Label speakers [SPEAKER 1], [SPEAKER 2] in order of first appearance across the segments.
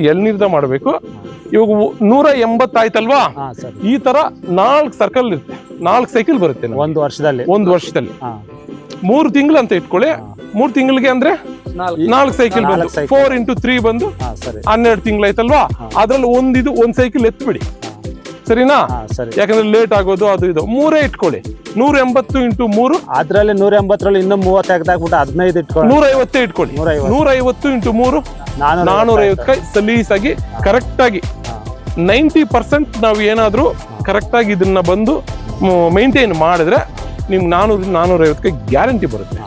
[SPEAKER 1] ಎಳ್ನೀರ್ದ ಮಾಡಬೇಕು? ಇವಾಗ ನೂರ ಎಂಬತ್ತಾಯ್ತಲ್ವಾ ಈ ತರ ನಾಲ್ಕು ಸರ್ಕಲ್ ಇರುತ್ತೆ. ನಾಲ್ಕು ಸೈಕಲ್ ಬರುತ್ತೆ ನಮ್ಗೆ.
[SPEAKER 2] ಒಂದು ವರ್ಷದಲ್ಲಿ.
[SPEAKER 1] ಒಂದು ವರ್ಷದಲ್ಲಿ.
[SPEAKER 2] ಹಾ.
[SPEAKER 1] ಮೂರು ತಿಂಗಳು ಅಂತ ಇಟ್ಕೊಳ್ಳಿ. ಮೂರು ತಿಂಗಳಿಗೆ ಅಂದ್ರೆ ನಾಲ್ಕು. ಸೈಕಲ್ ಬಂದು
[SPEAKER 2] ನಾಲ್ಕು cycle.
[SPEAKER 1] ಫೋರ್ ಇಂಟು ತ್ರೀ ಬಂದು
[SPEAKER 2] ಹಾ ಸರಿ.
[SPEAKER 1] ಹನ್ನೆರಡು ತಿಂಗಳಾಯ್ತಲ್ವಾ ಅದ್ರಲ್ಲಿ ಒಂದಿದು ಒಂದ್ ಸೈಕಲ್ ಎತ್ಬಿಡಿ. ಸರಿನಾ?
[SPEAKER 2] ಹಾ ಸರಿ.
[SPEAKER 1] ಯಾಕಂದ್ರೆ ಲೇಟ್ ಆಗೋದು ಅದು ಇದು. ಮೂರೇ ಇಟ್ಕೊಳ್ಳಿ. ನೂರ ಎಂಬತ್ತು ಇಂಟು ಮೂರು.
[SPEAKER 2] ಅದ್ರಲ್ಲಿ ನೂರ ಎಂಬತ್ತರಲ್ಲಿ ಇನ್ನೂ ಮೂವತ್ತು ತೆಗ್ದಾಕ್ಬಿಟ್ಟು ಹದಿನೈದು ಇಟ್ಕೊಂಡು
[SPEAKER 1] ನೂರ ಐವತ್ತೇ ಇಟ್ಕೊಳ್ಳಿ.
[SPEAKER 2] ನೂರ ಐವತ್ತು
[SPEAKER 1] ಇಂಟು ಮೂರು
[SPEAKER 2] ನಾನೂರ
[SPEAKER 1] ಐವತ್ತು ಸಲೀಸಾಗಿ ಕರೆಕ್ಟ್ ಆಗಿ ನೈಂಟಿ ಪರ್ಸೆಂಟ್ ನಾವು ಏನಾದ್ರೂ ಕರೆಕ್ಟ್ ಆಗಿ ಇದನ್ನ ಬಂದು ಮೈಂಟೈನ್ ಮಾಡಿದ್ರೆ ನಿಮ್ಗೆ ನಾನೂರು ನಾನೂರ ಐವತ್ತಕ್ಕೆ ಗ್ಯಾರಂಟಿ ಬರುತ್ತೆ.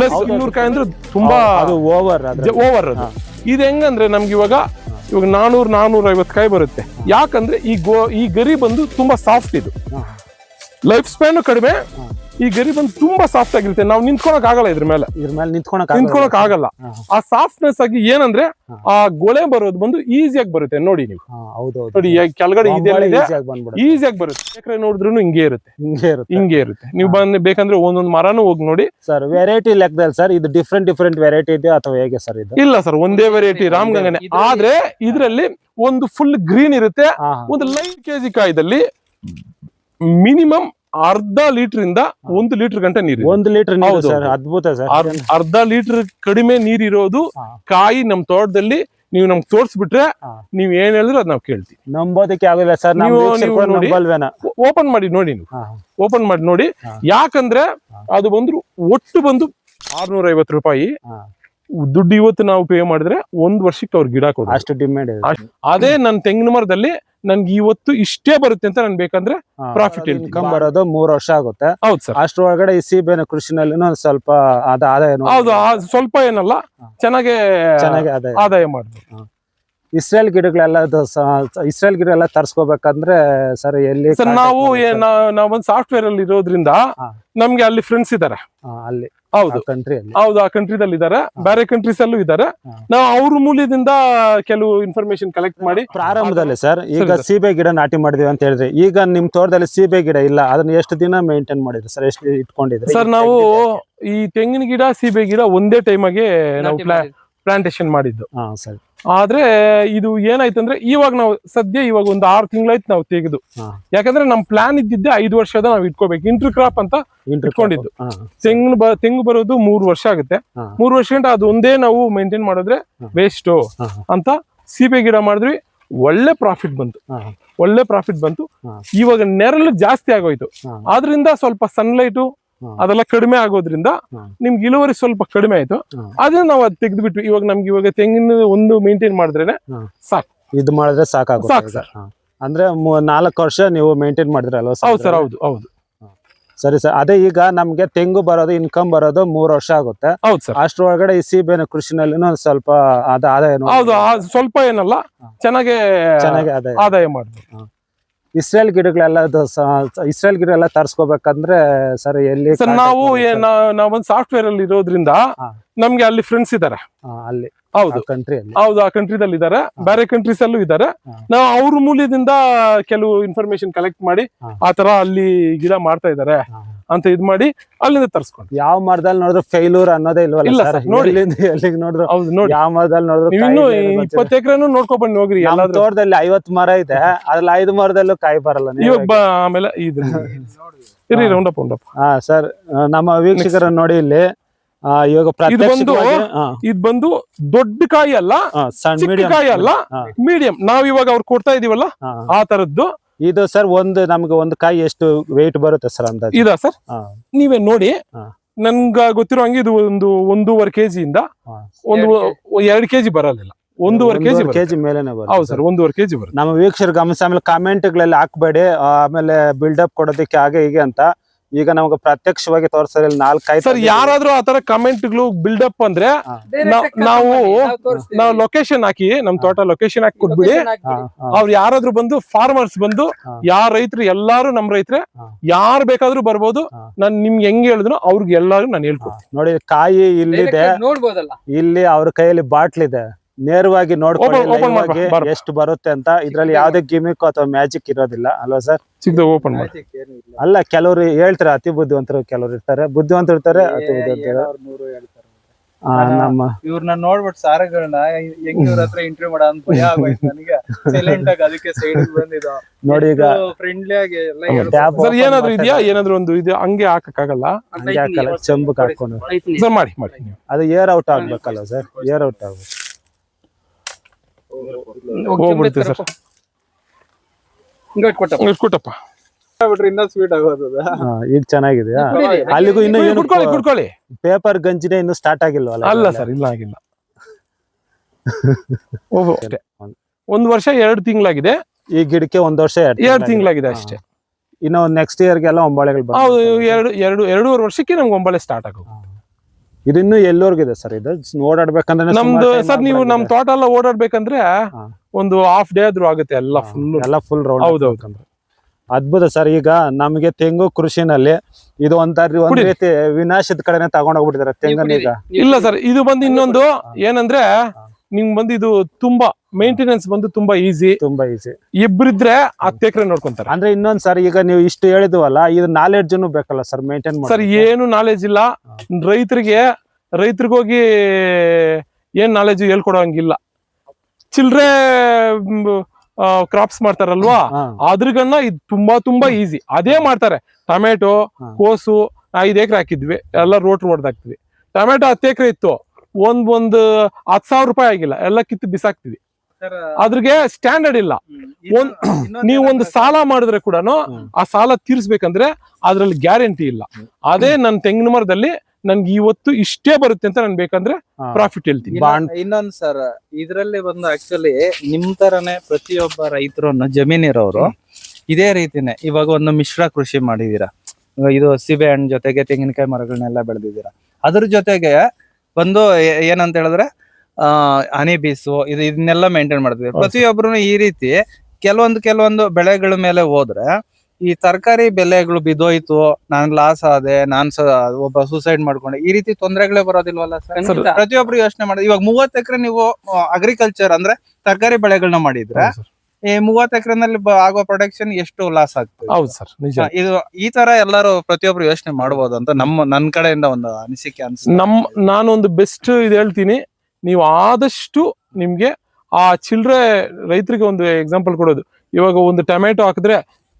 [SPEAKER 1] ಪ್ಲಸ್ ಇನ್ನೂರು ಕಾಯಿ ಅಂದ್ರೆ ತುಂಬಾ
[SPEAKER 2] ಅದು ಓವರ್
[SPEAKER 1] ಓವರ್ ಅದು. ಇದು ಹೆಂಗಂದ್ರೆ ನಮ್ಗೆ ಇವಾಗ ಇವಾಗ ನಾನೂರು ನಾನೂರ ಐವತ್ತು ಕಾಯಿ ಬರುತ್ತೆ. ಯಾಕಂದ್ರೆ ಈ ಗೋ ಈ ಗರಿ ಬಂದು ತುಂಬಾ ಸಾಫ್ಟ್ ಇದು. ಲೈಫ್ ಸ್ಪ್ಯಾನು ಕಡಿಮೆ. ಈ ಗರಿ ಬಂದು ತುಂಬಾ ಸಾಫ್ಟ್ ಆಗಿರುತ್ತೆ. ನಾವು ನಿಂತ್ಕೊಳಕ್ ಆಗಲ್ಲ ಇದ್ರ ಮೇಲೆ.
[SPEAKER 2] ಇದ್ರ ಮೇಲೆ ನಿಂತ್ಕೊಳಕ್
[SPEAKER 1] ನಿಂತ್ಕೊಳಕ್ ಆಗಲ್ಲ. ಆ ಸಾಫ್ಟ್ನೆಸ್ ಆಗಿ ಏನಂದ್ರೆ ಆ ಗೊಳೆ ಬರೋದು ಬಂದು ಈಸಿಯಾಗಿ ಬರುತ್ತೆ. ನೋಡಿ ನೀವು.
[SPEAKER 2] ಹೌದು
[SPEAKER 1] ನೋಡಿ ಕೆಳಗಡೆ ಇದೆಲ್ಲ
[SPEAKER 2] ಈಸಿಯಾಗಿ
[SPEAKER 1] ಬರುತ್ತೆ. ಎಕರೆ ನೋಡಿದ್ರು ಹಿಂಗೆ ಇರುತ್ತೆ.
[SPEAKER 2] ಹಿಂಗೆ ಇರುತ್ತೆ.
[SPEAKER 1] ಹಿಂಗೆ ಇರುತ್ತೆ. ನೀವು ಬಂದ್ ಬೇಕಂದ್ರೆ ಒಂದೊಂದು ಮರನೂ ಹೋಗಿ ನೋಡಿ.
[SPEAKER 2] ಸರ್ ವೆರೈಟಿ ಲೆಕ್ಕದಲ್ಲಿ ಸರ್ ಇದು ಡಿಫ್ರೆಂಟ್ ಡಿಫ್ರೆಂಟ್ ವೆರೈಟಿ ಇದೆ ಅಥವಾ ಹೇಗೆ ಸರ್ ಇದು?
[SPEAKER 1] ಇಲ್ಲ ಸರ್ ಒಂದೇ ವೆರೈಟಿ ರಾಮಗಂಗನೆ ಆದ್ರೆ ಇದ್ರಲ್ಲಿ ಒಂದು ಫುಲ್ ಗ್ರೀನ್ ಇರುತ್ತೆ. ಒಂದು ಲೈಟ್ ಕೆಜಿ ಕಾಯ್ದಲ್ಲಿ ಮಿನಿಮಮ್ ಅರ್ಧ ಲೀಟರ್ ಇಂದ ಒಂದು ಲೀಟರ್ ಗಂಟೆ ನೀರು
[SPEAKER 2] ಒಂದು ಲೀಟರ್ ನೀರು ಸರ್ ಅದ್ಭುತ ಸರ್.
[SPEAKER 1] ಅರ್- ಅರ್ಧ ಲೀಟರ್ ಕಡಿಮೆ ನೀರಿರೋದು. ಕಾಯಿ ನಮ್ ತೋಟದಲ್ಲಿ ನೀವು ನಮ್ಗೆ ತೋರಿಸ್ಬಿಟ್ರೆ ನೀವು ಏನ್ ಹೇಳಿದ್ರೆ ಅದ್ ನಾವ್ ಕೇಳ್ತೀವಿ.
[SPEAKER 2] ನಂಬೋದಕ್ಕೆ ಆಗಲ್ಲ ಸರ್ ನೀವು-
[SPEAKER 1] ಓಪನ್ ಮಾಡಿ ನೋಡಿ ನೀವು. ಓಪನ್ ಮಾಡಿ ನೋಡಿ. ಯಾಕಂದ್ರೆ ಅದು ಬಂದ್ರು ಒಟ್ಟು ಬಂದು ಆರ್ನೂರ ಐವತ್ತು ರೂಪಾಯಿ. ದುಡ್ಡು ಇವತ್ತು ನಾವು ಪೇ ಮಾಡಿದ್ರೆ ಒಂದ್ ವರ್ಷಕ್ಕೆ ಅವ್ರ ಗಿಡ ಕೊಡ
[SPEAKER 2] ಅಷ್ಟು ಡಿಮ್ಯಾಂಡ್
[SPEAKER 1] ಅದೇ ನನ್ನ ತೆಂಗಿನ ಮರದಲ್ಲಿ ನನ್ಗೆ ಇವತ್ತು ಇಷ್ಟೇ ಬರುತ್ತೆ ಅಂತ ನನ್ ಬೇಕಂದ್ರೆ ಪ್ರಾಫಿಟ್.
[SPEAKER 2] ಇನ್ಕಮ್ ಬರೋದು ಮೂರ್ ವರ್ಷ ಆಗುತ್ತೆ.
[SPEAKER 1] ಹೌದು ಸರ್.
[SPEAKER 2] ಅಷ್ಟ್ರೊಳಗಡೆ ಈ ಸೀಬೆನ ಕೃಷಿನಲ್ಲಿ ಸ್ವಲ್ಪ ಆದಾಯ.
[SPEAKER 1] ಹೌದು ಸ್ವಲ್ಪ ಏನಲ್ಲ ಚೆನ್ನಾಗೆ
[SPEAKER 2] ಚೆನ್ನಾಗಿ ಆದಾಯ.
[SPEAKER 1] ಆದಾಯ ಮಾಡ್ಬೋದು.
[SPEAKER 2] ಇಸ್ರೇಲ್ ಗಿಡಗಳೆಲ್ಲ ಇಸ್ರೇಲ್ ಗಿಡ ಎಲ್ಲ ತರ್ಸ್ಕೋಬೇಕಂದ್ರೆ ಸರ್ ಎಲ್ಲಿ
[SPEAKER 1] ಸರ್ ನಾವು ನಾವೊಂದ್ ಸಾಫ್ಟ್ವೇರ್ ಅಲ್ಲಿ ಇರೋದ್ರಿಂದ. ನಮ್ಗೆ ಅಲ್ಲಿ ಫ್ರೆಂಡ್ಸ್ ಇದಾರೆ.
[SPEAKER 2] ಅಲ್ಲಿ.
[SPEAKER 1] ಹೌದು.
[SPEAKER 2] ಕಂಟ್ರಿಯಲ್ಲಿ
[SPEAKER 1] ಹೌದು ಆ ಕಂಟ್ರಿದಲ್ಲಿ ಇದಾರೆ. ಬೇರೆ ಕಂಟ್ರೀಸ್ ಅಲ್ಲೂ ಇದಾರೆ. ನಾವು ಅವ್ರ ಮೂಲದಿಂದ ಕೆಲವು ಇನ್ಫಾರ್ಮೇಶನ್ ಕಲೆಕ್ಟ್ ಮಾಡಿ
[SPEAKER 2] ಪ್ರಾರಂಭದಲ್ಲಿ ಸರ್ ಈಗ ಸೀಬೆ ಗಿಡ ನಾಟಿ ಮಾಡಿದ್ವಿ ಅಂತ ಹೇಳಿದ್ರೆ ಈಗ ನಿಮ್ ತೋಟದಲ್ಲಿ ಸೀಬೆ ಗಿಡ ಇಲ್ಲ ಅದನ್ನ ಎಷ್ಟು ದಿನ ಮೇಂಟೈನ್ ಮಾಡಿದ್ರೆ ಸರ್? ಎಷ್ಟು ಇಟ್ಕೊಂಡಿದ್ರಿ?
[SPEAKER 1] ಸರ್ ನಾವು ಈ ತೆಂಗಿನ ಗಿಡ ಸೀಬೆ ಗಿಡ ಒಂದೇ ಟೈಮಾಗೆ ನಾವು
[SPEAKER 3] ನಾಟಿ ಮಾಡಿದ್ದು.
[SPEAKER 1] ಪ್ಲಾಂಟೇಶನ್ ಮಾಡಿದ್ದು.
[SPEAKER 2] ಸರಿ.
[SPEAKER 1] ಆದ್ರೆ ಇದು ಏನಾಯ್ತು ಅಂದ್ರೆ ಇವಾಗ ನಾವು ಸದ್ಯ ಇವಾಗ ಒಂದು ಆರು ತಿಂಗಳಾಯ್ತು ನಾವು ತೆಗೆದು. ಯಾಕಂದ್ರೆ ನಮ್ ಪ್ಲಾನ್ ಇದ್ದಿದ್ದೆ ಐದು ವರ್ಷದ ನಾವು ಇಟ್ಕೋಬೇಕು. ಇಂಟರ್ ಕ್ರಾಪ್ ಅಂತ ಇಟ್ಕೊಂಡಿದ್ದು. ತೆಂಗು ತೆಂಗು ಬರೋದು ಮೂರು ವರ್ಷ ಆಗುತ್ತೆ. ಮೂರು ವರ್ಷ ಗಂಟ ಅದೊಂದೇ ಒಂದೇ ನಾವು ಮೇಂಟೈನ್ ಮಾಡಿದ್ರೆ. ವೇಸ್ಟ್ ಅಂತ ಸೀಬೆ ಗಿಡ ಮಾಡಿದ್ವಿ. ಒಳ್ಳೆ ಪ್ರಾಫಿಟ್ ಬಂತು. ಒಳ್ಳೆ ಪ್ರಾಫಿಟ್ ಬಂತು. ಇವಾಗ ನೆರಳು ಜಾಸ್ತಿ ಆಗೋಯ್ತು. ಆದ್ರಿಂದ ಸ್ವಲ್ಪ ಸನ್ಲೈಟು. ಅದೆಲ್ಲ ಕಡಿಮೆ ಆಗೋದ್ರಿಂದ. ನಿಮ್ಗೆ ಇಳುವರಿ ಸ್ವಲ್ಪ ಕಡಿಮೆ ಆಯ್ತು. ಅದನ್ನ ನಾವು ತೆಗೆದು ಬಿಟ್ವಿ ಇವಾಗ ನಮ್ಗೆ ಇವಾಗ ತೆಂಗಿನ ಒಂದು ಮೇಂಟೈನ್ ಮಾಡಿದ್ರೇನೆ
[SPEAKER 2] ಹಾ.
[SPEAKER 1] ಸಾಕು.
[SPEAKER 2] ಇದು ಮಾಡಿದ್ರೆ ಸಾಕಾಗುತ್ತೆ
[SPEAKER 1] ಸಾಕು ಸರ್.
[SPEAKER 2] ಅಂದ್ರೆ ನಾಲ್ಕು ವರ್ಷ ನೀವು ಮೇಂಟೈನ್ ಮಾಡಿದ್ರಲ್ವಾ ಸರ್?
[SPEAKER 1] ಹೌದು ಸರ್ ಹೌದು ಹೌದು.
[SPEAKER 2] ಸರಿ ಸರ್. ಅದೇ ಈಗ ನಮ್ಗೆ ತೆಂಗು ಬರೋದು ಇನ್ಕಮ್ ಬರೋದು ಮೂರ್ ವರ್ಷ ಆಗುತ್ತೆ.
[SPEAKER 1] ಹೌದು ಸರ್.
[SPEAKER 2] ಅಷ್ಟ್ರೊಳಗಡೆ ಈ ಸೀಬೆನ ಕೃಷಿನಲ್ಲಿ ಸ್ವಲ್ಪ ಅದ ಆದಾಯ.
[SPEAKER 1] ಹೌದು ಸ್ವಲ್ಪ ಏನಲ್ಲ ಚೆನ್ನಾಗಿ
[SPEAKER 2] ಚೆನ್ನಾಗಿ ಆದಾಯ.
[SPEAKER 1] ಆದಾಯ ಮಾಡ್ಬೋದು.
[SPEAKER 2] ಇಸ್ರೇಲ್ ಗಿಡಗಳೆಲ್ಲ ಇಸ್ರೇಲ್ ಗಿಡ ಎಲ್ಲ ತರ್ಸ್ಕೋಬೇಕಂದ್ರೆ ಸರ್ ಎಲ್ಲಿ
[SPEAKER 1] ಸರ್ ನಾವು ನಾವೊಂದ್ ಸಾಫ್ಟ್ವೇರ್ ಅಲ್ಲಿ ಇರೋದ್ರಿಂದ. ನಮ್ಗೆ ಅಲ್ಲಿ ಫ್ರೆಂಡ್ಸ್ ಇದಾರೆ.
[SPEAKER 2] ಅಲ್ಲಿ.
[SPEAKER 1] ಹೌದು.
[SPEAKER 2] ಕಂಟ್ರಿ
[SPEAKER 1] ಹೌದು ಆ ಕಂಟ್ರಿದಲ್ಲಿ ಇದಾರೆ. ಬೇರೆ ಕಂಟ್ರೀಸ್ ಅಲ್ಲೂ ಇದಾರೆ. ನಾವು ಅವ್ರ ಮೂಲದಿಂದ ಕೆಲವು ಇನ್ಫಾರ್ಮೇಶನ್ ಕಲೆಕ್ಟ್ ಮಾಡಿ
[SPEAKER 2] ಆತರ
[SPEAKER 1] ಆ ತರ ಅಲ್ಲಿ ಗಿಡ ಮಾಡ್ತಾ ಇದಾರೆ. ಅಂತ ಇದ್ ಮಾಡಿ ಅಲ್ಲಿಂದ ತರ್ಸ್ಕೊಂಡು
[SPEAKER 2] ಯಾವ ಮರದಲ್ಲಿ ನೋಡಿದ್ರು ಫೇಲ್ಯೂರ್ ಅನ್ನೋದೇ
[SPEAKER 1] ಇಲ್ಲ
[SPEAKER 2] ಇಲ್ವಲ್ಲ ಸರ್
[SPEAKER 1] ನೋಡಿ.
[SPEAKER 2] ಎಲ್ಲಿಗೆ ನೋಡಿದ್ರು?
[SPEAKER 1] ಹೌದು ನೋಡಿ.
[SPEAKER 2] ಯಾವ ಮರದಲ್ಲಿ ನೋಡಿದ್ರು
[SPEAKER 1] ನೀವು ಇನ್ನು ಇಪ್ಪತ್ತು ಎಕರೆನು ನೋಡ್ಕೊಂಡ್ ಬನ್ನಿ ಹೋಗ್ರಿ ಎಲ್ಲಾದ್ರೂ.
[SPEAKER 2] ತೋಟದಲ್ಲಿ ಐವತ್ ಮರ ಇದೆ ಅದ್ರಲ್ಲಿ ಐದು ಮರದಲ್ಲೂ ಕಾಯಿ ಬರಲ್ಲ ನೀವೇ
[SPEAKER 1] ಇವಾಗ ಬ- ಆಮೇಲೆ ಇದು. ಇರಿ ರೌಂಡಪ್ ರೌಂಡಪ್
[SPEAKER 2] ಹಾ ಸರ್ ನಮ್ಮ ವೀಕ್ಷಕರ ನೋಡಿ ಇಲ್ಲಿ ಆ, ಇವಾಗ
[SPEAKER 1] ಬಂದು-
[SPEAKER 2] ಪ್ರತ್ಯಕ್ಷವಾಗಿ ಹಾ,
[SPEAKER 1] ಇದ್ ಬಂದು ದೊಡ್ಡ ಕಾಯಿ ಅಲ್ಲ
[SPEAKER 2] ಹಾ, ಸಣ್ಣ
[SPEAKER 1] ಚಿಕ್ಕ
[SPEAKER 2] ಮೀಡಿಯಂ
[SPEAKER 1] ಕಾಯಿ ಅಲ್ಲ
[SPEAKER 2] ಹಾ.
[SPEAKER 1] ಮೀಡಿಯಂ ನಾವ್ ಇವಾಗ ಅವ್ರು ಕೊಡ್ತಾ ಇದೀವಲ್ಲ ಆ ತರದ್ದು.
[SPEAKER 2] ಇದು ಸರ್ ಒಂದು ನಮ್ಗೆ ಒಂದು ಕಾಯಿ ಎಷ್ಟು ವೆಯ್ಟ್ ಬರುತ್ತೆ ಸರ್ ಅಂತ
[SPEAKER 1] ಇದಾ ಸರ್?
[SPEAKER 2] ಹಾ,
[SPEAKER 1] ನೀವೇ ನೋಡಿ.
[SPEAKER 2] ಹಾ.
[SPEAKER 1] ನನ್ಗ ಗೊತ್ತಿರೋ ಹಂಗೆ ಇದು ಒಂದು ಒಂದೂವರೆ ಕೆಜಿ ಇಂದ ಒಂದು ಎರಡು ಕೆಜಿ ಬರಲಿಲ್ಲ. ಒಂದೂವರೆ ಕೆಜಿ
[SPEAKER 2] ಕೆಜಿ ಮೇಲೆನೆ
[SPEAKER 1] ಹೌದು
[SPEAKER 2] ಬರುತ್ತೆ
[SPEAKER 1] ಸರ್. ಒಂದೂವರೆ ಕೆಜಿ ಬರುತ್ತೆ.
[SPEAKER 2] ನಮ್ಮ ವೀಕ್ಷಕರು ಗಮನಿಸಿ ಆಮೇಲೆ ಕಾಮೆಂಟ್ಗಳಲ್ಲಿ ಹಾಕ್ಬೇಡಿ. ಆ, ಆಮೇಲೆ ಬಿಲ್ಡಪ್ ಕೊಡೋದಕ್ಕೆ ಹಾಗೆ ಹೀಗೆ ಅಂತ. ಈಗ ನಮ್ಗೆ ಪ್ರತ್ಯಕ್ಷವಾಗಿ ತೋರಿಸೋದ್ರಲ್ಲಿ ನಾಲ್ಕೈದು
[SPEAKER 1] ಸರ್ ಯಾರಾದ್ರೂ ಆತರ ಕಮೆಂಟ್ ಬಿಲ್ಡ್ ಅಪ್ ಅಂದ್ರೆ ನಾವ್- ನಾವು ನಾವು ಲೊಕೇಶನ್ ಹಾಕಿ ನಮ್ ತೋಟ ಲೊಕೇಶನ್ ಹಾಕಿ ಕೊಟ್ಬಿಡಿ. ಅವ್ರು ಯಾರಾದ್ರೂ ಬಂದು ಫಾರ್ಮರ್ಸ್ ಬಂದು. ಯಾರ ರೈತರು ಎಲ್ಲಾರು ನಮ್ ರೈತರೆ. ಯಾರು ಬೇಕಾದ್ರೂ ಬರ್ಬೋದು. ನಾನು ನಿಮ್ಗೆ ಹೆಂಗ್ ಹೇಳಿದ್ರು ಅವ್ರಿಗೆ ಎಲ್ಲಾರು ನಾನು ಹೇಳ್ಕೊಡ್ತೀನಿ.
[SPEAKER 2] ನೋಡಿ ಕಾಯಿ ಇಲ್ಲಿದೆ.
[SPEAKER 3] ನೋಡ್ಬೋದಲ್ಲ.
[SPEAKER 2] ಇಲ್ಲಿ ಅವ್ರ ಕೈಯಲ್ಲಿ ಬಾಟ್ಲ್ ಇದೆ. ನೇರವಾಗಿ ನೋಡ್ಕೊಳ್ಳಿ. ಎಷ್ಟು ಬರುತ್ತೆ ಅಂತ. ಇದ್ರಲ್ಲಿ ಯಾವ್ದೇ ಗಿಮಿಕ್ ಅಥವಾ ಮ್ಯಾಜಿಕ್ ಇರೋದಿಲ್ಲ ಅಲ್ವಾ ಸರ್
[SPEAKER 1] ಓಪನ್ ಮಾಡಿ.
[SPEAKER 2] ಅಲ್ಲ ಕೆಲವರು ಹೇಳ್ತಾರೆ ಅತಿ ಬುದ್ಧಿವಂತರು ಕೆಲವರು ಇರ್ತಾರೆ. ಬುದ್ಧಿವಂತರು ಇರ್ತಾರೆ. ಅತಿ ಬುದ್ಧಿವಂತರು ಆ, ನಮ್ಮ
[SPEAKER 3] ಇವ್ರನ್ನ ನೋಡ್ಬಿಟ್ಟು ಸಾರಗಳನ್ನ ಹೆಂಗ್ ಇವ್ರ ಹತ್ರ ಇಂಟರ್ವ್ಯೂ ಮಾಡ ಅಂತ ಭಯ ಆಗೋಯ್ತು ನನಗೆ. ಸೈಲೆಂಟ್ ಆಗಿ ಅದಕ್ಕೆ ಸೈಡ್ ಬಂದಿದ್ದು.
[SPEAKER 2] ನೋಡಿ ಈಗ
[SPEAKER 3] ಫ್ರೆಂಡ್ಲಿ ಆಗಿ ಎಲ್ಲ
[SPEAKER 1] ಏನಾದ್ರು ಇದೆಯಾ? ಏನಾದ್ರು ಒಂದು ಇದು ಹಂಗೆ ಹಾಕಕ್ಕಾಗಲ್ಲ?
[SPEAKER 2] ಹಂಗೆ ಹಾಕಲ್ಲ ಚೆಂಬಕ್ ಹಾಕೊಂಡು
[SPEAKER 1] ಸರ್ ಮಾಡಿ ಮಾಡಿ.
[SPEAKER 2] ಅದು ಏರ್ ಔಟ್ ಆಗ್ಬೇಕಲ್ಲ ಸರ್ ಏರ್ ಔಟ್ ಆಗ್ಬೇಕು.
[SPEAKER 1] ಹೋಗ್ಬಿಡುತ್ತೆ ಸರ್.
[SPEAKER 3] ಹಿಂಗ್ ಇಟ್ಕೊಟ್ಟಪ್ಪ.
[SPEAKER 1] ಇಷ್ಟ್ ಕೊಟ್ಟಪ್ಪ
[SPEAKER 3] ಬಿಟ್ರೆ ಇನ್ನೂ ಸ್ವೀಟ್ ಆಗೋದು ಅದು.
[SPEAKER 2] ಹಾ, ಈಗ ಚೆನ್ನಾಗಿದೆಯಾ ಅಲ್ಲಿಗೂ ಇನ್ನೂ ಏನು
[SPEAKER 1] ಕುಡ್ಕೊಳ್ಳಿ ಕುಡ್ಕೊಳ್ಳಿ.
[SPEAKER 2] ಪೇಪರ್ ಗಂಜಿನೇ ಇನ್ನು ಸ್ಟಾರ್ಟ್ ಆಗಿಲ್ವಲ್ಲ
[SPEAKER 1] ಅಲ್ಲ? ಸರ್ ಇಲ್ಲ ಆಗಿಲ್ಲ. ಓಹೋ ಅಷ್ಟೇ. ಒಂದ್ ವರ್ಷ ಎರಡು ತಿಂಗಳಾಗಿದೆ.
[SPEAKER 2] ಈ ಗಿಡಕ್ಕೆ ಒಂದ್ ವರ್ಷ ಎರಡ್
[SPEAKER 1] ಎರಡು
[SPEAKER 2] ತಿಂಗ್ಳಾಗಿದೆ.
[SPEAKER 1] ತಿಂಗಳಾಗಿದೆ ಅಷ್ಟೇ.
[SPEAKER 2] ಇನ್ನು ನೆಕ್ಸ್ಟ್ ಇಯರ್ಗೆಲ್ಲ ಒಂಬಳೆಗಳು
[SPEAKER 1] ಹೌದು ಎರಡು ಎರಡು ಎರಡೂವರೆ ವರ್ಷಕ್ಕೆ ನಮ್ಗೆ ಒಂಬಳೆ ಸ್ಟಾರ್ಟ್ ಆಗೋದು
[SPEAKER 2] ಇದು ಇನ್ನು ಎಲ್ಲೋರ್ಗಿದೆ ಸರ್ ಇದು. ಓಡಾಡ್ಬೇಕಂದ್ರೆ
[SPEAKER 1] ನಮ್ದು ಸರ್ ನೀವು ನಮ್ ತೋಟ ಎಲ್ಲ ಓಡಾಡ್ಬೇಕಂದ್ರೆ ಒಂದು ಹಾಫ್ ಡೇ ಆದ್ರೂ ಆಗುತ್ತೆ ಎಲ್ಲ ಫುಲ್
[SPEAKER 2] ಎಲ್ಲ ಫುಲ್ ರೌಂಡ್
[SPEAKER 1] ಹೌದು
[SPEAKER 2] ಅದ್ಭುತ ಸರ್ ಈಗ ನಮ್ಗೆ ತೆಂಗು ಕೃಷಿನಲ್ಲಿ ಇದು ಒಂಥರ ಒಂದ್ ರೀತಿ ವಿನಾಶದ ಕಡೆನೆ ತಗೊಂಡ್ ಹೋಗ್ಬಿಟ್ಟಿದ್ದಾರೆ ತೆಂಗನ್ನ ಈಗ.
[SPEAKER 1] ಇಲ್ಲ ಸರ್ ಇದು ಬಂದು ಇನ್ನೊಂದು ಏನಂದ್ರೆ ನಿಮ್ಗೆ ಬಂದು ಇದು ತುಂಬಾ ಮೇಂಟೆನೆನ್ಸ್ ಬಂದು ತುಂಬಾ ಈಸಿ
[SPEAKER 2] ತುಂಬಾ ಈಸಿ
[SPEAKER 1] ಇಬ್ರಿದ್ರೆ ಹತ್ತು ಎಕರೆ ನೋಡ್ಕೊಂತಾರೆ.
[SPEAKER 2] ಅಂದ್ರೆ ಇನ್ನೊಂದ್ ಸರ್ ಈಗ ನೀವು ಇಷ್ಟು ಹೇಳಿದ್ವಲ್ಲ ಇದು ನಾಲೆಡ್ಜ್ ಬೇಕಲ್ಲ ಸರ್ ಮೇಂಟೈನ್
[SPEAKER 1] ಸರ್ ಏನು ನಾಲೆಜ್ ಇಲ್ಲ. ರೈತರಿಗೆ ರೈತರಿಗೋಗಿ ಏನ್ ನಾಲೆಜ್ ಹೇಳ್ಕೊಡೋ ಹಂಗಿಲ್ಲ ಚಿಲ್ರೆ ಕ್ರಾಪ್ಸ್ ಮಾಡ್ತಾರಲ್ವಾ? ಅದ್ರಗನ್ನ ಇದು ತುಂಬಾ ತುಂಬಾ ಈಸಿ ಅದೇ ಮಾಡ್ತಾರೆ. ಟೊಮೆಟೊ ಕೋಸು ಐದ್ ಎಕರೆ ಹಾಕಿದ್ವಿ. ಎಲ್ಲ ರೋಟ್ರ್ ಹೊಡೆದಾಕ್ತಿವಿ ಟೊಮೆಟೊ ಹತ್ತು ಎಕರೆ ಇತ್ತು. ಒಂದ್ ಒಂದ್ ಹತ್ತು ಸಾವಿರ ರೂಪಾಯಿ ಆಗಿಲ್ಲ. ಎಲ್ಲ ಕಿತ್ತು ಬಿಸಾಕ್ತಿವಿ ಅದ್ರಿಗೆ ಸ್ಟ್ಯಾಂಡರ್ಡ್ ಇಲ್ಲ. ಒಂದ್- ನೀವು ಒಂದು ಸಾಲ ಮಾಡಿದ್ರೆ ಕೂಡ ಆ ಸಾಲ ತೀರ್ಸ್ಬೇಕಂದ್ರೆ ಅದ್ರಲ್ಲಿ ಗ್ಯಾರಂಟಿ ಇಲ್ಲ. ಅದೇ ನನ್ನ ತೆಂಗಿನ ಮರದಲ್ಲಿ ನನ್ಗೆ ಇವತ್ತು ಇಷ್ಟೇ ಬರುತ್ತೆ ಅಂತ ನಾನು ಬೇಕಂದ್ರೆ ಪ್ರಾಫಿಟ್ ಹೇಳ್ತೀನಿ.
[SPEAKER 3] ಇನ್ನೊಂದ್- ಸರ್ ಇದ್ರಲ್ಲಿ ಬಂದು ಆಕ್ಚುಲಿ ನಿಮ್ ತರನೇ ಪ್ರತಿಯೊಬ್ಬ ರೈತರು ಜಮೀನಿರೋರು ಇದೇ ರೀತಿನೇ. ಇವಾಗ ಒಂದು ಮಿಶ್ರ ಕೃಷಿ ಮಾಡಿದೀರಾ. ಇದು ಸೀಬೆ ಹಣ್ಣು ಜೊತೆಗೆ ತೆಂಗಿನಕಾಯಿ ಮರಗಳನ್ನೆಲ್ಲ ಬೆಳೆದಿದ್ದೀರಾ. ಅದ್ರ ಜೊತೆಗೆ ಬಂದು ಏ- ಏನಂತ ಹೇಳಿದ್ರೆ ಹನಿ ಬೀಸು ಇದು ಇದನ್ನೆಲ್ಲ ಮೇಂಟೈನ್ ಮಾಡ್ತಿದ್ದೀವಿ
[SPEAKER 1] ಪ್ರತಿಯೊಬ್ಬರು
[SPEAKER 3] ಪ್ರತಿಯೊಬ್ರು ಈ ರೀತಿ ಕೆಲವೊಂದು ಕೆಲವೊಂದು ಬೆಳೆಗಳ ಮೇಲೆ ಹೋದ್ರೆ ಈ ತರಕಾರಿ ಬೆಲೆಗಳು ಬಿದ್ದೋಯ್ತು ನಾನ್ ಲಾಸ್ ಆದೆ ನಾನ್ ಒಬ್ಬ ಸೂಸೈಡ್ ಮಾಡ್ಕೊಂಡೆ ಈ ರೀತಿ ತೊಂದರೆಗಳೇ ಬರೋದಿಲ್ವಲ್ಲ ಸರ್? ಪ್ರತಿಯೊಬ್ರು ಯೋಚನೆ ಮಾಡಿ ಇವಾಗ ಮೂವತ್ತು ಎಕರೆ ನೀವು ಅಗ್ರಿಕಲ್ಚರ್ ಅಂದ್ರೆ ತರಕಾರಿ ಬೆಳೆಗಳನ್ನ ಮಾಡಿದ್ರೆ. ಈ ಮೂವತ್ತು ಎಕರೆನಲ್ಲಿ ಆಗೋ ಪ್ರೊಡಕ್ಷನ್ ಎಷ್ಟು ಲಾಸ್ ಆಗ್ತದೆ?
[SPEAKER 1] ಹೌದು ಸರ್ ನಿಜ.
[SPEAKER 3] ಇದು ಈ ತರ ಎಲ್ಲರೂ ಪ್ರತಿಯೊಬ್ರು ಯೋಚನೆ ಮಾಡಬಹುದು ಅಂತ ನಮ್ಮ ನನ್ ಕಡೆಯಿಂದ ಒಂದು ಅನಿಸಿಕೆ ಅನ್ಸ್
[SPEAKER 1] ನಮ್ ನಾನೊಂದು ಬೆಸ್ಟ್ ಇದು ಹೇಳ್ತೀನಿ. ನೀವು ಆದಷ್ಟು ನಿಮ್ಗೆ ಆ ಚಿಲ್ಲರೆ ರೈತರಿಗೆ ಒಂದು ಎಕ್ಸಾಂಪಲ್ ಕೊಡೋದು. ಇವಾಗ ಒಂದು ಟೊಮೆಟೊ ಹಾಕಿದ್ರೆ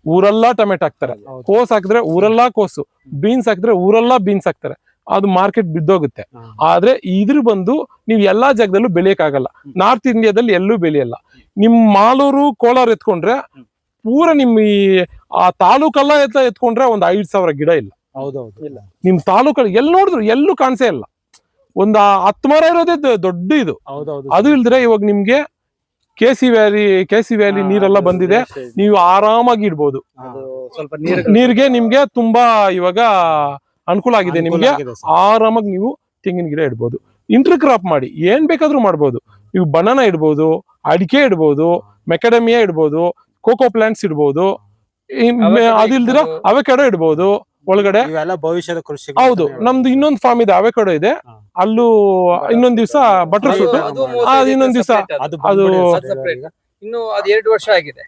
[SPEAKER 1] ಊರೆಲ್ಲ ಟೊಮೆಟೊ ಹಾಕ್ತಾರೆ. ಕೋಸ್ ಹಾಕಿದ್ರೆ ಊರೆಲ್ಲ ಕೋಸು. ಬೀನ್ಸ್ ಹಾಕಿದ್ರೆ ಊರೆಲ್ಲ ಬೀನ್ಸ್ ಹಾಕ್ತಾರೆ. ಅದು ಮಾರ್ಕೆಟ್ ಬಿದ್ದೋಗುತ್ತೆ. ಆದ್ರೆ ಇದ್ರ ಬಂದು ನೀವು ಎಲ್ಲಾ ಜಾಗದಲ್ಲೂ ಬೆಳೆಯಕ್ಕಾಗಲ್ಲ. ನಾರ್ತ್ ಇಂಡಿಯಾದಲ್ಲಿ ಎಲ್ಲೂ ಬೆಳೆಯಲ್ಲ. ನಿಮ್ ಮಾಲೂರು ಕೋಲಾರ ಎತ್ಕೊಂಡ್ರೆ ಪೂರ ನಿಮ್ ಈ ಆ ತಾಲೂಕಲ್ಲ ಎತ್ತ ಎತ್ಕೊಂಡ್ರೆ ಒಂದ್ ಐದ್ ಸಾವಿರ ಗಿಡ ಇಲ್ಲ.
[SPEAKER 2] ಹೌದೌದು.
[SPEAKER 3] ಇಲ್ಲ.
[SPEAKER 1] ನಿಮ್ ತಾಲೂಕಲ್ಲಿ ಎಲ್ಲಿ ನೋಡಿದ್ರು ಎಲ್ಲೂ ಕಾಣಿಸೇ ಇಲ್ಲ. ಒಂದ್ ಹತ್ತು ಮರ ಇರೋದೇ ದೊಡ್ಡ ಇದು. ಅದು ಇಲ್ದ್ರೆ ಇವಾಗ ನಿಮ್ಗೆ ಕೆಸಿ ವ್ಯಾಲಿ ಕೆಸಿ ವ್ಯಾಲಿ ನೀರೆಲ್ಲ ಬಂದಿದೆ. ನೀವು ಆರಾಮಾಗಿ ಇಡ್ಬೋದು. ನೀರ್ಗೆ ನಿಮ್ಗೆ ತುಂಬಾ ಇವಾಗ ಅನುಕೂಲ ಆಗಿದೆ ನಿಮ್ಗೆ. ಆರಾಮಾಗಿ ನೀವು ತೆಂಗಿನ ಗಿಡ ಇಡ್ಬೋದು. ಇಂಟರ್ ಕ್ರಾಪ್ ಮಾಡಿ ಏನ್ ಬೇಕಾದ್ರೂ ಮಾಡ್ಬೋದು. ನೀವು ಬನಾನ ಇಡ್ಬೋದು ಅಡಿಕೆ ಇಡ್ಬೋದು ಮೆಕಡಮಿಯಾ ಇಡ್ಬೋದು ಕೋಕೋ ಪ್ಲಾಂಟ್ಸ್ ಇಡ್ಬೋದು. ಅದಿಲ್ದಿರ
[SPEAKER 3] ಅವೆ
[SPEAKER 1] ಅವಕೆಡೋ ಇಡ್ಬೋದು. ಒಳಗಡೆ
[SPEAKER 2] ಇವೆಲ್ಲ ಭವಿಷ್ಯದ ಕೃಷಿ
[SPEAKER 1] ಹೌದು ನಮ್ದು ಇನ್ನೊಂದು ಫಾರ್ಮ್ ಇದೆ ಅವಕೆಡೋ ಇದೆ. ಅಲ್ಲೂ ಇನ್ನೊಂದ್ ದಿವಸ ಬಟರ್ ಫ್ರೂಟ್ ಇನ್ನೊಂದ್ ದಿವಸ
[SPEAKER 2] ಅದು.
[SPEAKER 4] ಇನ್ನು ಅದ್ ಎರಡು ವರ್ಷ ಆಗಿದೆ.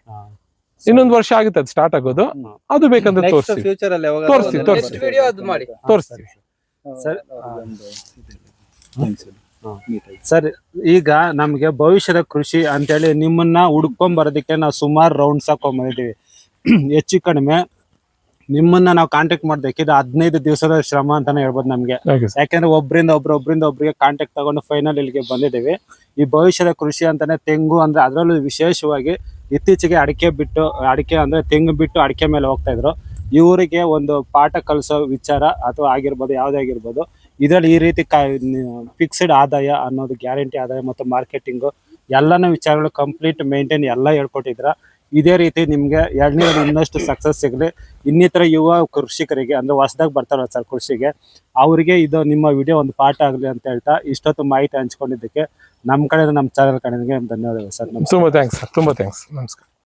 [SPEAKER 1] ಇನ್ನೊಂದ್ ವರ್ಷ ಆಗುತ್ತೆ ಅದು ಸ್ಟಾರ್ಟ್ ಆಗೋದು. ಅದು ಬೇಕಂದ್ರೆ ತೋರಿಸ್ತೀವಿ
[SPEAKER 3] ಫ್ಯೂಚರ್ ಅಲ್ಲಿ ಯಾವಾಗ
[SPEAKER 1] ತೋರಿಸ್ತೀವಿ, ತೋರಿಸ್ತೀವಿ.
[SPEAKER 4] ನೆಕ್ಸ್ಟ್ ವಿಡಿಯೋ ಅದು ಮಾಡಿ.
[SPEAKER 1] ತೋರಿಸ್ತೀವಿ
[SPEAKER 2] ಸರ್. ಸರ್ ಈಗ ನಮ್ಗೆ ಭವಿಷ್ಯದ ಕೃಷಿ ಅಂತೇಳಿ ನಿಮ್ಮನ್ನ ಹುಡ್ಕೊಂಡ್ ಬರೋದಕ್ಕೆ ನಾವು ಸುಮಾರು ರೌಂಡ್ಸ್ ಹಾಕೊಂಡ್ ಬಂದಿದ್ದೀವಿ. ಹೆಚ್ಚು ಕಡಿಮೆ. ನಿಮ್ಮನ್ನ ನಾವು ಕಾಂಟ್ಯಾಕ್ಟ್ ಮಾಡ್ಬೇಕು. ಇದು ಹದಿನೈದು ದಿವಸದ ಶ್ರಮ ಅಂತಾನೆ ಹೇಳ್ಬೋದು ನಮ್ಗೆ. ಯಾಕಂದ್ರೆ ಒಬ್ರಿಂದ ಒಬ್ರು ಒಬ್ರಿಂದ ಒಬ್ರಿಗೆ ಕಾಂಟ್ಯಾಕ್ಟ್ ತಗೊಂಡು ಫೈನಲ್ ಇಲ್ಲಿಗೆ ಬಂದಿದ್ದೀವಿ. ಈ ಭವಿಷ್ಯದ ಕೃಷಿ ಅಂತಾನೆ ತೆಂಗು ಅಂದ್ರೆ ಅದರಲ್ಲೂ ವಿಶೇಷವಾಗಿ ಇತ್ತೀಚೆಗೆ ಅಡಿಕೆ ಬಿಟ್ಟು ಅಡಿಕೆ ಅಂದ್ರೆ ತೆಂಗು ಬಿಟ್ಟು ಅಡಿಕೆ ಮೇಲೆ ಹೋಗ್ತಾ ಇದ್ರು. ಇವರಿಗೆ ಒಂದು ಪಾಠ ಕಲಿಸೋ ವಿಚಾರ ಅಥವಾ ಆಗಿರ್ಬೋದು ಯಾವುದೇ ಆಗಿರ್ಬೋದು ಇದರಲ್ಲಿ ಈ ರೀತಿ ಫಿಕ್ಸ್ಡ್ ಆದಾಯ ಅನ್ನೋದು ಗ್ಯಾರಂಟಿ ಆದಾಯ ಮತ್ತು ಮಾರ್ಕೆಟಿಂಗು ಎಲ್ಲಾನು ವಿಚಾರಗಳು ಕಂಪ್ಲೀಟ್ ಮೇಂಟೈನ್ ಎಲ್ಲ ಹೇಳ್ಕೊಟ್ಟಿದ್ರ. ಇದೇ ರೀತಿ ನಿಮಗೆ ಎರಡನೇ ಇನ್ನಷ್ಟು ಸಕ್ಸಸ್ ಸಿಗಲಿ ಇನ್ನಿತರ ಯುವ ಕೃಷಿಕರಿಗೆ ಅಂದ್ರೆ ಹೊಸದಾಗಿ ಬರ್ತಾರಲ್ಲ ಸರ್ ಕೃಷಿಗೆ, ಅವರಿಗೆ ಇದು ನಿಮ್ಮ ವಿಡಿಯೋ ಒಂದು ಪಾಠ ಆಗಲಿ ಅಂತ ಹೇಳ್ತಾ ಇಷ್ಟೊತ್ತು ಮಾಹಿತಿ ಹಂಚ್ಕೊಂಡಿದ್ದಕ್ಕೆ ನಮ್ಮ ಕಡೆ ನಮ್ಮ ಚಾನಲ್ ಕಡೆಗೆ ಧನ್ಯವಾದಗಳು ಸರ್
[SPEAKER 1] ತುಂಬಾ ಥ್ಯಾಂಕ್ಸ್ ಸರ್ ತುಂಬಾ ಥ್ಯಾಂಕ್ಸ್ ನಮಸ್ಕಾರ.